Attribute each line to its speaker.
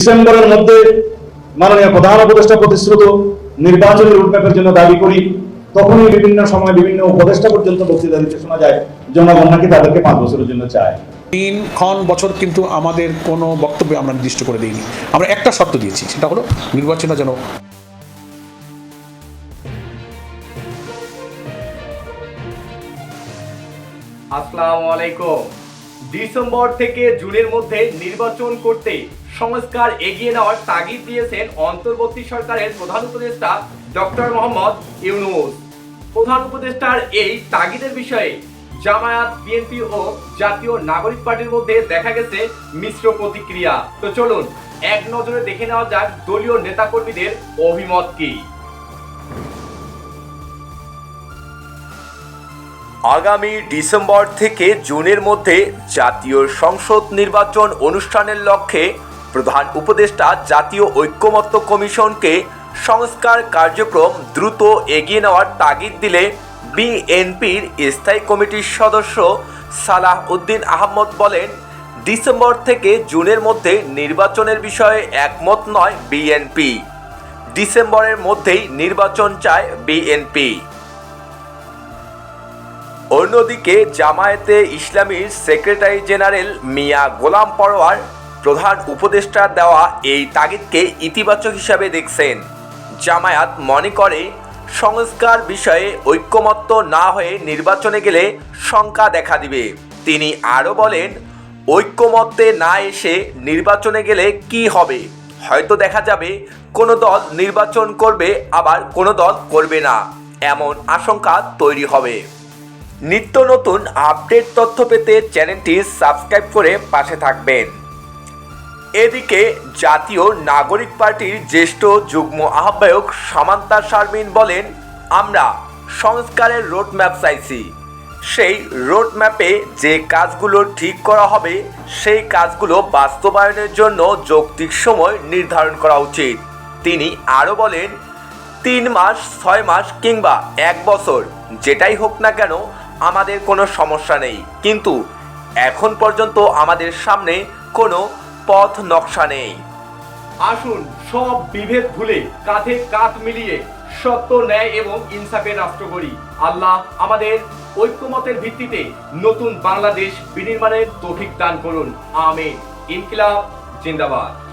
Speaker 1: ডিসেম্বরের মধ্যে মাননীয় প্রধান উপদেষ্টা প্রতিশ্রুত নির্বাচনী রুটম্যাপের জন্য দাবি করি তখনই বিভিন্ন সময় বিভিন্ন উপদেষ্টা পর্যন্ত বক্তৃতা দিতে শোনা যায়। জনগণ নাকি তাদেরকে পাঁচ বছরের জন্য চায়।
Speaker 2: তিন খন বছর কিন্তু আমাদের কোনো বক্তব্য আমরা নির্দিষ্ট করে দিইনি। আমরা একটা শর্ত দিয়েছি সেটা হলো নির্বাচনটা যেন
Speaker 3: আসসালামু আলাইকুম। ডিসেম্বর থেকে জুনের মধ্যে নির্বাচন করতে সংস্কার এগিয়ে নেওয়ার তাগিদ দিয়েছেন অন্তর্বর্তী সরকারের প্রধান উপদেষ্টা ডক্টর মোহাম্মদ ইউনুস। প্রধান উপদেষ্টার এই তাগিদের বিষয়ে জামায়াত, বিএনপি ও জাতীয় নাগরিক পার্টির মধ্যে দেখা গেছে মিশ্র প্রতিক্রিয়া। তো চলুন, এক নজরে দেখে নেওয়া যাক দলীয় নেতাকর্মীদের অভিমত কি। আগামী ডিসেম্বর থেকে জুনের মধ্যে জাতীয় সংসদ নির্বাচন অনুষ্ঠানের লক্ষ্যে প্রধান উপদেষ্টা জাতীয় ঐক্যমত্য কমিশনকে সংস্কার কার্যক্রম দ্রুত এগিয়ে নেওয়ার তাগিদ দিলে বিএনপির স্থায়ী কমিটির সদস্য সালাহ উদ্দিন আহমদ বলেন, ডিসেম্বর থেকে জুনের মধ্যে নির্বাচনের বিষয়ে একমত নয় বিএনপি। ডিসেম্বরের মধ্যেই নির্বাচন চায় বিএনপি। অন্যদিকে জামায়াতে ইসলামীর সেক্রেটারি জেনারেল মিয়া গোলাম পরোয়ার প্রধান উপদেষ্টা দেওয়া এই তাগিদকে ইতিবাচক হিসাবে দেখছেন। জামায়াত মনে করে সংস্কার বিষয়ে ঐক্যমত্য না হয়ে নির্বাচনে গেলে শঙ্কা দেখা দিবে। তিনি আরও বলেন, ঐক্যমত্যে না এসে নির্বাচনে গেলে কি হবে? হয়তো দেখা যাবে কোনো দল নির্বাচন করবে, আবার কোনো দল করবে না। এমন আশঙ্কা তৈরি হবে। নিত্য নতুন আপডেট তথ্য পেতে চ্যানেলটি সাবস্ক্রাইব করে পাশে থাকবেন। এদিকে জাতীয় নাগরিক পার্টির জ্যেষ্ঠ যুগ্ম আহ্বায়ক সামান্তা শারমিন বলেন, আমরা সংস্কারের রোডম্যাপ চাইছি। সেই রোডম্যাপে যে কাজগুলো ঠিক করা হবে, সেই কাজগুলো বাস্তবায়নের জন্য যৌক্তিক সময় নির্ধারণ করা উচিত। তিনি আরও বলেন, তিন মাস, ছয় মাস কিংবা এক বছর, যেটাই হোক না কেন আমাদের কোনো সমস্যা নেই। কিন্তু এখন পর্যন্ত আমাদের সামনে কোনো পথ নকশা নেই। আসুন, সব বিভেদ ভুলে কাঁধে কাঁধ মিলিয়ে সত্য, ন্যায় এবং ইনসাফের রাষ্ট্র গড়ি। আল্লাহ আমাদের ঐক্যমতের ভিত্তিতে নতুন বাংলাদেশ বিনির্মাণের তৌফিক দান করুন। আমিন। ইনকিলাব, জিন্দাবাদ।